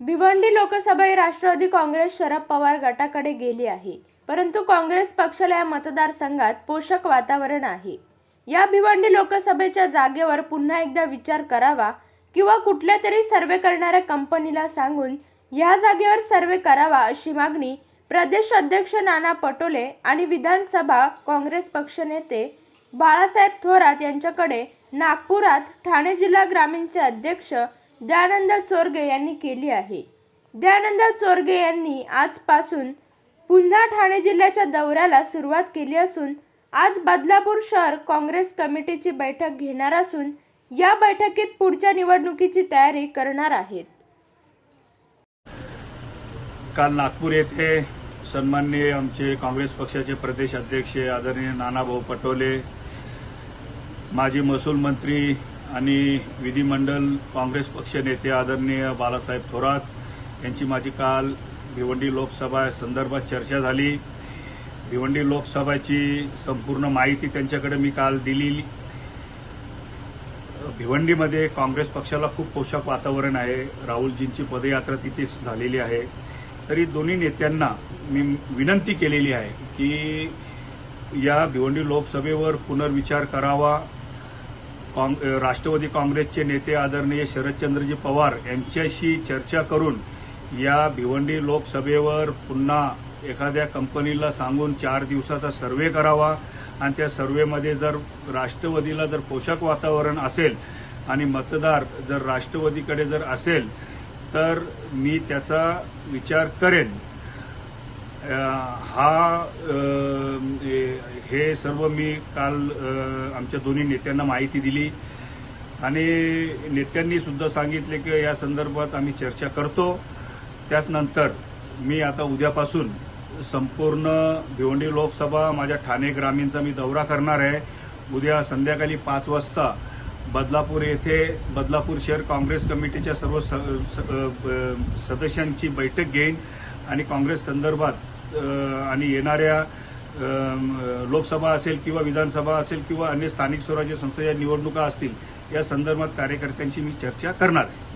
भिवंडी लोकसभा ही राष्ट्रवादी काँग्रेस शरद पवार गटाकडे गेली आहे. परंतु काँग्रेस पक्षाला या मतदारसंघात पोषक वातावरण आहे. या भिवंडी लोकसभेच्या जागेवर पुन्हा एकदा विचार करावा किंवा कुठल्या तरी सर्वे करणाऱ्या कंपनीला सांगून या जागेवर सर्वे करावा अशी मागणी प्रदेश अध्यक्ष नाना पटोले आणि विधानसभा काँग्रेस पक्षनेते बाळासाहेब थोरात यांच्याकडे नागपुरात ठाणे जिल्हा ग्रामीणचे अध्यक्ष दयानंद चोरगे यांनी केली आहे. दयानंद चोरगे यांनी आजपासून पुन्हा ठाणे जिल्ह्याच्या दौऱ्याला सुरुवात केली असून आज बदलापूर शहर काँग्रेस कमिटीची बैठक घेणार असून या बैठकीत पुढच्या निवडणुकीची तयारी करणार आहेत. काल नागपूर येथे सन्माननीय आमचे काँग्रेस पक्षाचे प्रदेश अध्यक्ष आदरणीय नानाभाऊ पटोले माजी महसूल मंत्री आणि विधिमंडळ काँग्रेस पक्ष नेते आदरणीय बालासाहेब थोरात यांची माझी काल भिवंडी लोकसभा संदर्भात चर्चा झाली. भिवंडी लोकसभाची संपूर्ण माहिती त्यांच्याकडे मी काल दिली. भिवंडीमध्ये काँग्रेस पक्षाला खूप पोषक वातावरण आहे. राहुलजींची पदयात्रा तिथेच झालेली आहे. तरी दोन्ही नेत्यांना मी विनंती केलेली आहे की या भिवंडी लोकसभेवर पुनर्विचार करावा. काँग राष्ट्रवादी काँग्रेसचे नेते आदरणीय शरदचंद्रजी पवार यांच्याशी चर्चा करून या भिवंडी लोकसभेवर पुन्हा एखाद्या कंपनीला सांगून चार दिवसाचा सर्वे करावा. आणि त्या सर्वेमध्ये जर राष्ट्रवादीला जर पोषक वातावरण असेल आणि मतदार जर राष्ट्रवादीकडे जर असेल तर मी त्याचा विचार करेन. हा हे- सर्व मी काल आमच्या दोन्ही नेत्यांना माहिती दिली. आणि नेत्यांनी सुद्धा सांगितले की या संदर्भात आम्ही चर्चा करतो. त्याचनंतर मी आता उद्यापासून संपूर्ण भिवंडी लोकसभा माझ्या ठाणे ग्रामीणचा मी दौरा करणार आहे. उद्या संध्याकाळी पाच वाजता बदलापूर येथे बदलापूर शहर काँग्रेस कमिटीच्या सर्व स- स- सदस्यांची बैठक घेईन. आणि काँग्रेस संदर्भात आणि येणाऱ्या लोकसभा असेल किंवा विधानसभा असेल किंवा अन्य स्थानिक स्वराज्य संस्थेच्या निवडणुका असतील या संदर्भात कार्यकर्त्यांशी मी चर्चा करणार आहे.